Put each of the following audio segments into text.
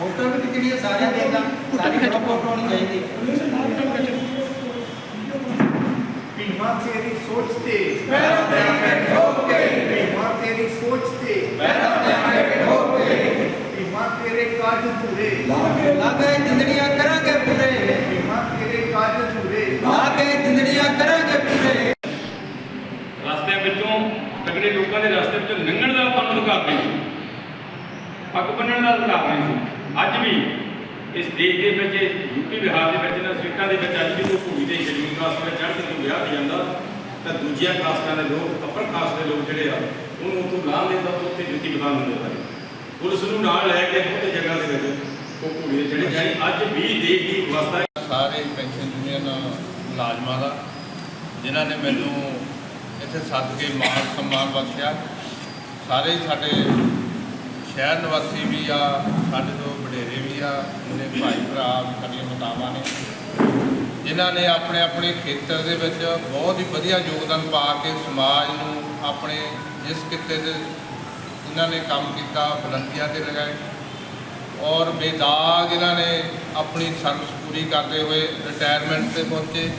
Photo ਵੀ ਹੈ ਸਾਰਿਆਂ ਦੇ ਤਾਂ ਸਾਰੀ ਫੋਟੋ ਹੋਣੀ ਚਾਹੀਦੀ ਭੀਮਾ ਤੇਰੀ ਸੋਚ ਤੇ। ਪੈਰਾਂ ਤੇ ਆਕੇ ਠੋਕੇ ਭੀਮਾ ਤੇਰੀ ਸੋਚ ਤੇ। ਪੈਰਾਂ ਤੇ ਆਕੇ ਠੋਕੇ ਭੀਮਾ ਤੇਰੇ ਕਾਜ ਧੂਰੇ। ਲਾਗੇ ਜਿੰਦੜੀਆਂ ਕਰਾਂਗੇ ਪੂਰੇ। ਭੀਮਾ ਤੇਰੇ ਕਾਜ ਧੂਰੇ। ਲਾਗੇ ਜਿੰਦੜੀਆਂ ਕਰਾਂਗੇ ਪੂਰੇ। ਰਸਤੇ ਵਿੱਚੋਂ ਤਗੜੇ ਲੋਕਾਂ ਦੇ ਰਸਤੇ ਵਿੱਚੋਂ ਲੰਘਣ ਦਾ ਆਪਾਂ ਨੂੰ ਅਧਿਕਾਰ ਨਹੀਂ। ਪੱਗ ਬੰਨਣ ਦਾ ਅਧਿਕਾਰ ਨਹੀਂ। ਵੀ ਇਸ ਦੇਸ਼ ਦੇ ਵਿੱਚ ਯੂਪੀ ਬਿਹਾਰ ਦੇ ਵਿੱਚ ਨਾ ਸਟੇਟਾਂ ਦੇ ਵਿੱਚ ਅੱਜ ਵੀ ਕੋਈ ਭੂਮੀ ਦੇ ਸ਼ਡਿਊਲ ਕਾਸਟ ਵਿੱਚ ਚੜ੍ਹ ਕੇ ਕੋਈ ਵਿਆਹ ਹੋ ਜਾਂਦਾ, ਤਾਂ ਦੂਜੀਆਂ ਕਾਸਟਾਂ ਦੇ ਲੋਕ, ਅਪਰ ਕਾਸਟ ਦੇ ਲੋਕ ਜਿਹੜੇ ਆ, ਉਹਨੂੰ ਉੱਥੋਂ ਲਾਹ ਲੈਂਦਾ ਤਾਂ ਉੱਥੇ ਜੁੱਤੀ ਬਣਾ ਦਿੰਦੇ ਸਾਰੇ ਪੁਲਿਸ ਨੂੰ ਨਾਲ ਲੈ ਕੇ ਬਹੁਤੇ ਜਗ੍ਹਾ ਦੇ ਵਿੱਚ ਉਹ ਭੂਮੀ ਦੇ ਜਿਹੜੇ ਜਾਨੀ ਅੱਜ ਵੀ ਦੇਸ਼ ਦੀ ਵਿਵਸਥਾ ਸਾਰੇ ਪੈਨਸ਼ਨ ਯੂਨੀਅਨ ਮੁਲਾਜ਼ਮਾਂ ਦਾ, ਜਿਨ੍ਹਾਂ ਨੇ ਮੈਨੂੰ ਇੱਥੇ ਸੱਦ ਕੇ ਮਾਣ ਸਨਮਾਨ ਬਖਸ਼ਿਆ। ਸਾਰੇ ਸਾਡੇ ਸ਼ਹਿਰ ਨਿਵਾਸੀ ਵੀ ਆ, ਸਾਡੇ ਤੋਂ ਮੇਰੇ ਭਾਈ ਭਰਾ ਵੀ ਸਾਡੀਆਂ ਮਾਤਾਵਾਂ ਨੇ। ਜਿਨ੍ਹਾਂ ਨੇ ਆਪਣੇ ਆਪਣੇ ਖੇਤਰ ਦੇ ਵਿੱਚ ਬਹੁਤ ਹੀ ਵਧੀਆ ਯੋਗਦਾਨ ਪਾ ਕੇ ਸਮਾਜ ਨੂੰ ਆਪਣੇ ਜਿਸ ਕਿੱਤੇ ਦੇ ਇਹਨਾਂ ਨੇ ਕੰਮ ਕੀਤਾ, ਬੁਲੰਦੀਆਂ ਤੇ ਲਗਾਏ। ਔਰ ਬੇਦਾਗ ਇਹਨਾਂ ਨੇ ਆਪਣੀ ਸਰਵਿਸ ਪੂਰੀ ਕਰਦੇ ਹੋਏ ਰਿਟਾਇਰਮੈਂਟ ਤੇ ਪਹੁੰਚੇ।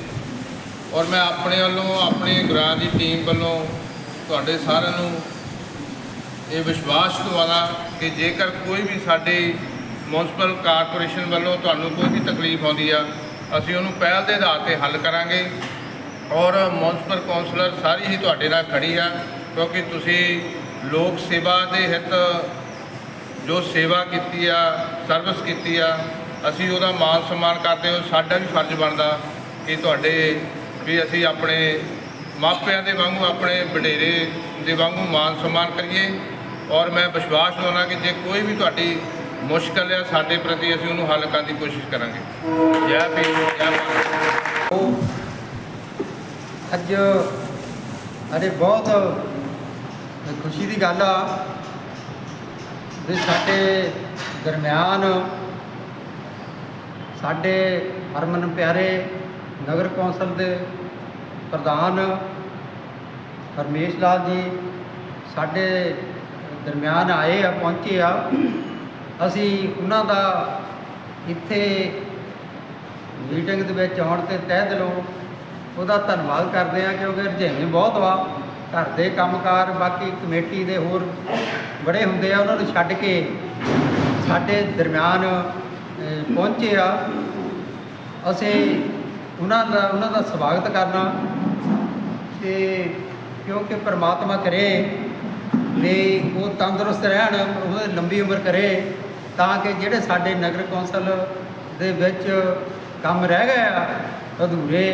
ਔਰ ਮੈਂ ਆਪਣੇ ਵੱਲੋਂ, ਆਪਣੇ ਗੁਰਾਂ ਦੀ ਟੀਮ ਵੱਲੋਂ ਤੁਹਾਡੇ ਸਾਰਿਆਂ ਨੂੰ ਇਹ ਵਿਸ਼ਵਾਸ ਦਿਵਾਉਣਾ ਕਿ ਜੇਕਰ ਕੋਈ ਵੀ ਸਾਡੇ ਮਿਊਨਿਸਪਲ ਕਾਰਪੋਰੇਸ਼ਨ ਵੱਲੋਂ ਤੁਹਾਨੂੰ ਕੋਈ ਵੀ ਤਕਲੀਫ ਆਉਂਦੀ ਆ, ਅਸੀਂ ਉਹਨੂੰ ਪਹਿਲ ਦੇ ਆਧਾਰ ਤੇ ਹੱਲ ਕਰਾਂਗੇ। ਔਰ ਮਿਊਨਿਸਪਲ ਕਾਉਂਸਲਰ ਸਾਰੀ ਹੀ ਤੁਹਾਡੇ ਨਾਲ ਖੜੀ ਆ, ਕਿਉਂਕਿ ਤੁਸੀਂ ਲੋਕ ਸੇਵਾ ਦੇ ਹਿੱਤ, ਜੋ ਸੇਵਾ ਕੀਤੀ ਆ, ਸਰਵਿਸ ਕੀਤੀ ਆ, ਅਸੀਂ ਉਹਦਾ ਮਾਨ ਸਨਮਾਨ ਕਰਦੇ ਹਾਂ ਸਾਡਾ ਵੀ ਫਰਜ਼ ਬਣਦਾ ਕਿ ਤੁਹਾਡੇ ਵੀ ਅਸੀਂ ਆਪਣੇ ਮਾਪਿਆਂ ਦੇ ਵਾਂਗੂ, ਆਪਣੇ ਵਡੇਰੇ ਦੇ ਵਾਂਗੂ ਮਾਨ ਸਨਮਾਨ ਕਰੀਏ। ਔਰ ਮੈਂ ਵਿਸ਼ਵਾਸ ਦਿਵਾਉਣਾ ਕਿ ਜੇ ਕੋਈ ਵੀ ਤੁਹਾਡੀ ਮੁਸ਼ਕਲ ਆ ਸਾਡੇ ਪ੍ਰਤੀ ਅਸੀਂ ਉਹਨੂੰ ਹੱਲ ਕਰਨ ਦੀ ਕੋਸ਼ਿਸ਼ ਕਰਾਂਗੇ। ਜੈ ਭੀਮ, ਜੈ ਭਾਰਤ। ਅੱਜ ਅਰੇ ਬਹੁਤ ਖੁਸ਼ੀ ਦੀ ਗੱਲ ਆ ਵੀ ਸਾਡੇ ਦਰਮਿਆਨ ਸਾਡੇ ਹਰਮਨ ਪਿਆਰੇ ਨਗਰ ਕੌਂਸਲ ਦੇ ਪ੍ਰਧਾਨ ਪਰਮੇਸ਼ ਲਾਲ ਜੀ ਸਾਡੇ ਦਰਮਿਆਨ ਆਏ ਆ, ਪਹੁੰਚੇ ਆ। ਅਸੀਂ ਉਹਨਾਂ ਦਾ ਇੱਥੇ ਮੀਟਿੰਗ ਦੇ ਵਿੱਚ ਆਉਣ ਤੇ ਤਹਿ ਦਿਲੋਂ ਉਹਦਾ ਧੰਨਵਾਦ ਕਰਦੇ ਹਾਂ ਕਿਉਂਕਿ ਰੁਝੇਵੇਂ ਬਹੁਤ ਵਾ। ਘਰ ਦੇ ਕੰਮਕਾਰ, ਬਾਕੀ ਕਮੇਟੀ ਦੇ ਹੋਰ ਬੜੇ ਹੁੰਦੇ ਆ, ਉਹਨਾਂ ਨੂੰ ਛੱਡ ਕੇ ਸਾਡੇ ਦਰਮਿਆਨ ਪਹੁੰਚੇ ਆ। ਅਸੀਂ ਉਹਨਾਂ ਦਾ ਉਹਨਾਂ ਦਾ ਸਵਾਗਤ ਕਰਨਾ ਤੇ ਕਿਉਂਕਿ ਪ੍ਰਮਾਤਮਾ ਕਰੇ, ਵੀ ਉਹ ਤੰਦਰੁਸਤ ਰਹਿਣ ਉਹ ਲੰਬੀ ਉਮਰ ਕਰੇ। ਤਾਂ ਕਿ ਜਿਹੜੇ ਸਾਡੇ ਨਗਰ ਕੌਂਸਲ ਦੇ ਵਿੱਚ ਕੰਮ ਰਹਿ ਗਏ ਆ ਅਧੂਰੇ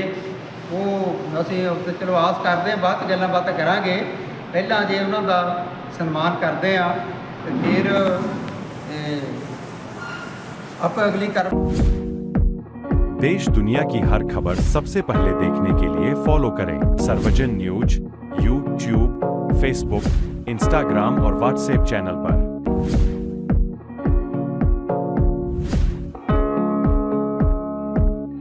ਉਹ ਅਸੀਂ ਤੇ ਚਲੋ ਆਸ ਕਰਦੇ ਹਾਂ ਬਾਅਦ 'ਚ ਗੱਲਾਂ ਬਾਤਾਂ ਕਰਾਂਗੇ ਪਹਿਲਾਂ ਜੇ ਉਹਨਾਂ ਦਾ ਸਨਮਾਨ ਕਰਦੇ ਆ ਤੇ ਫਿਰ ਅਹ, ਆਪਾਂ ਅਗਲੀ ਕਰ देश दुनिया की हर खबर सबसे पहले देखने के लिए फॉलो करें Sarvajan news YouTube Facebook Instagram और व्हाट्सएप चैनल पर